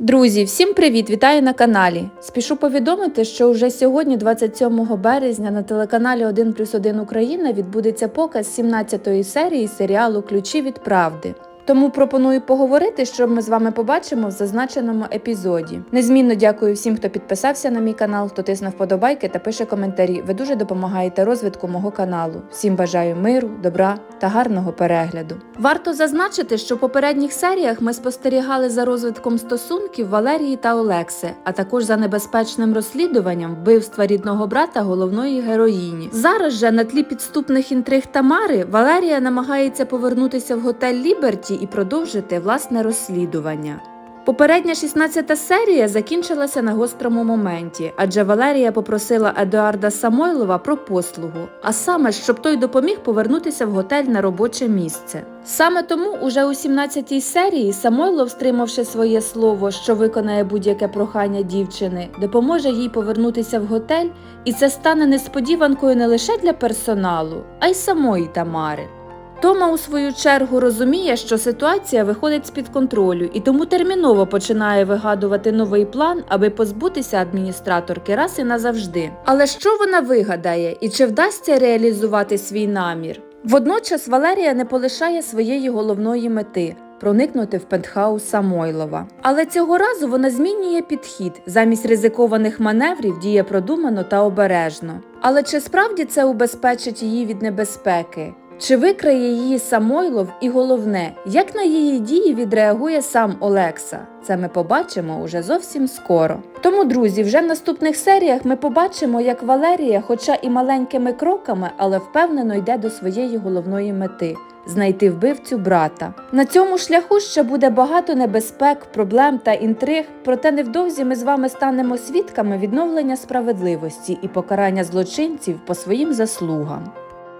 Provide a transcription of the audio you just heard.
Друзі, всім привіт! Вітаю на каналі. Спішу повідомити, що вже сьогодні, 27 березня, на телеканалі 1 плюс 1 Україна відбудеться показ 17-ї серії серіалу Ключі від правди. Тому пропоную поговорити, що ми з вами побачимо в зазначеному епізоді. Незмінно дякую всім, хто підписався на мій канал, хто тисне вподобайки та пише коментарі. Ви дуже допомагаєте розвитку мого каналу. Всім бажаю миру, добра та гарного перегляду. Варто зазначити, що в попередніх серіях ми спостерігали за розвитком стосунків Валерії та Олекси, а також за небезпечним розслідуванням вбивства рідного брата головної героїні. Зараз же на тлі підступних інтриг Тамари Валерія намагається повернутися в готель Ліберті і продовжити власне розслідування. Попередня 16 серія закінчилася на гострому моменті, адже Валерія попросила Едуарда Самойлова про послугу, а саме, щоб той допоміг повернутися в готель на робоче місце. Саме тому уже у 17 серії Самойлов, стримавши своє слово, що виконає будь-яке прохання дівчини, допоможе їй повернутися в готель, і це стане несподіванкою не лише для персоналу, а й самої Тамари. Тома, у свою чергу, розуміє, що ситуація виходить з-під контролю і тому терміново починає вигадувати новий план, аби позбутися адміністраторки раз і назавжди. Але що вона вигадає і чи вдасться реалізувати свій намір? Водночас Валерія не полишає своєї головної мети. Проникнути в пентхаус Самойлова. Але цього разу вона змінює підхід. Замість ризикованих маневрів діє продумано та обережно. Але чи справді це убезпечить її від небезпеки? Чи викриє її Самойлов і головне, як на її дії відреагує сам Олекса? Це ми побачимо уже зовсім скоро. Тому, друзі, вже в наступних серіях ми побачимо, як Валерія, хоча і маленькими кроками, але впевнено йде до своєї головної мети. Знайти вбивцю брата. На цьому шляху ще буде багато небезпек, проблем та інтриг, проте невдовзі ми з вами станемо свідками відновлення справедливості і покарання злочинців по своїм заслугам.